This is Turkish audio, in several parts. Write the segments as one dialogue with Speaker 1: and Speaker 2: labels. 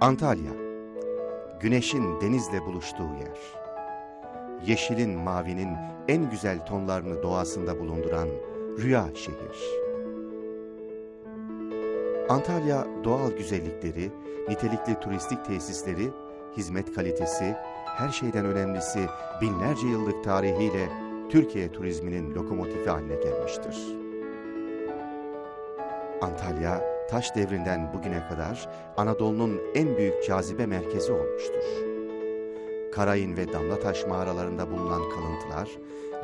Speaker 1: Antalya, güneşin denizle buluştuğu yer. Yeşilin, mavinin en güzel tonlarını doğasında bulunduran rüya şehir. Antalya doğal güzellikleri, nitelikli turistik tesisleri, hizmet kalitesi, her şeyden önemlisi binlerce yıllık tarihiyle Türkiye turizminin lokomotifi haline gelmiştir. Antalya, taş devrinden bugüne kadar Anadolu'nun en büyük cazibe merkezi olmuştur. Karayın ve Damlataş mağaralarında bulunan kalıntılar,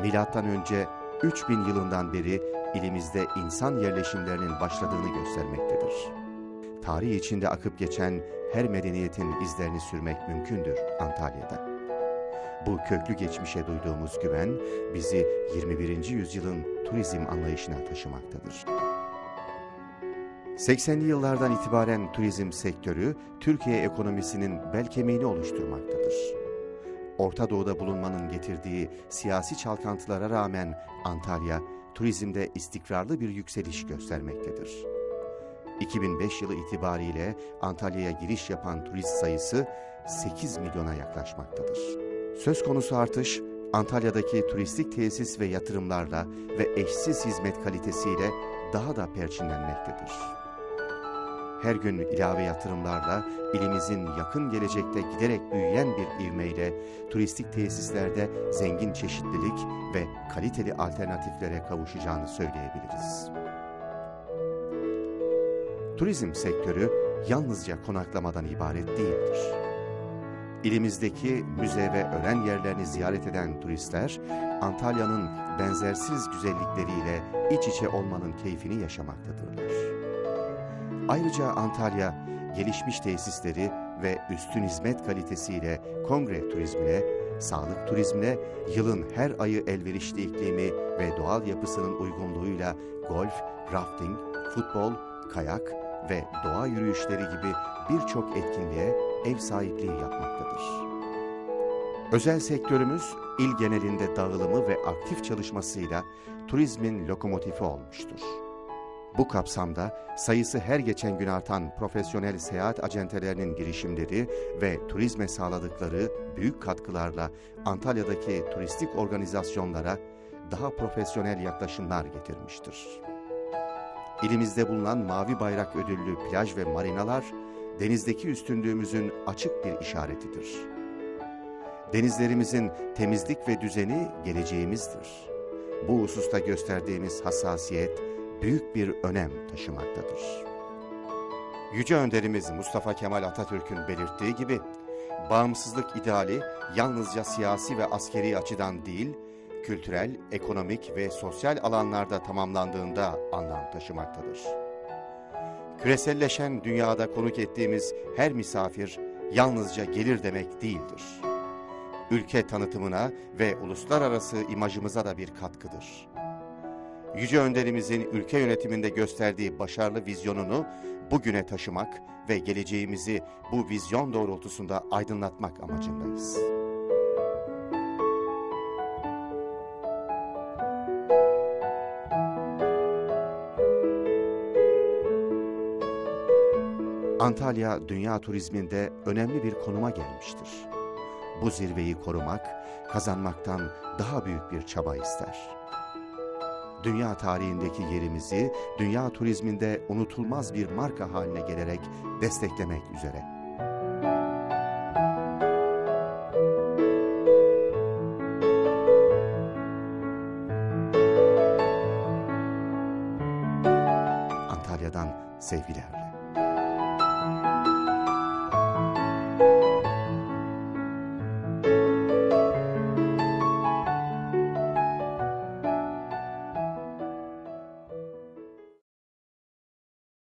Speaker 1: M.Ö. 3000 yılından beri ilimizde insan yerleşimlerinin başladığını göstermektedir. Tarih içinde akıp geçen her medeniyetin izlerini sürmek mümkündür Antalya'da. Bu köklü geçmişe duyduğumuz güven bizi 21. yüzyılın turizm anlayışına taşımaktadır. 80'li yıllardan itibaren turizm sektörü Türkiye ekonomisinin bel kemiğini oluşturmaktadır. Orta Doğu'da bulunmanın getirdiği siyasi çalkantılara rağmen Antalya turizmde istikrarlı bir yükseliş göstermektedir. 2005 yılı itibariyle Antalya'ya giriş yapan turist sayısı 8 milyona yaklaşmaktadır. Söz konusu artış Antalya'daki turistik tesis ve yatırımlarla ve eşsiz hizmet kalitesiyle daha da perçinlenmektedir. Her gün ilave yatırımlarla ilimizin yakın gelecekte giderek büyüyen bir ivmeyle turistik tesislerde zengin çeşitlilik ve kaliteli alternatiflere kavuşacağını söyleyebiliriz. Turizm sektörü yalnızca konaklamadan ibaret değildir. İlimizdeki müze ve öğren yerlerini ziyaret eden turistler, Antalya'nın benzersiz güzellikleriyle iç içe olmanın keyfini yaşamaktadırlar. Ayrıca Antalya, gelişmiş tesisleri ve üstün hizmet kalitesiyle kongre turizmine, sağlık turizmine, yılın her ayı elverişli iklimi ve doğal yapısının uygunluğuyla golf, rafting, futbol, kayak ve doğa yürüyüşleri gibi birçok etkinliğe ev sahipliği yapmaktadır. Özel sektörümüz il genelinde dağılımı ve aktif çalışmasıyla turizmin lokomotifi olmuştur. Bu kapsamda sayısı her geçen gün artan profesyonel seyahat acentelerinin girişimleri ve turizme sağladıkları büyük katkılarla Antalya'daki turistik organizasyonlara daha profesyonel yaklaşımlar getirmiştir. İlimizde bulunan Mavi Bayrak ödüllü plaj ve marinalar, denizdeki üstünlüğümüzün açık bir işaretidir. Denizlerimizin temizlik ve düzeni geleceğimizdir. Bu hususta gösterdiğimiz hassasiyet büyük bir önem taşımaktadır. Yüce önderimiz Mustafa Kemal Atatürk'ün belirttiği gibi, bağımsızlık ideali yalnızca siyasi ve askeri açıdan değil, kültürel, ekonomik ve sosyal alanlarda tamamlandığında anlam taşımaktadır. Küreselleşen dünyada konuk ettiğimiz her misafir yalnızca gelir demek değildir. Ülke tanıtımına ve uluslararası imajımıza da bir katkıdır. Yüce Önderimizin ülke yönetiminde gösterdiği başarılı vizyonunu bugüne taşımak ve geleceğimizi bu vizyon doğrultusunda aydınlatmak amacındayız. Antalya dünya turizminde önemli bir konuma gelmiştir. Bu zirveyi korumak, kazanmaktan daha büyük bir çaba ister. Dünya tarihindeki yerimizi dünya turizminde unutulmaz bir marka haline gelerek desteklemek üzere. Antalya'dan sevgiler.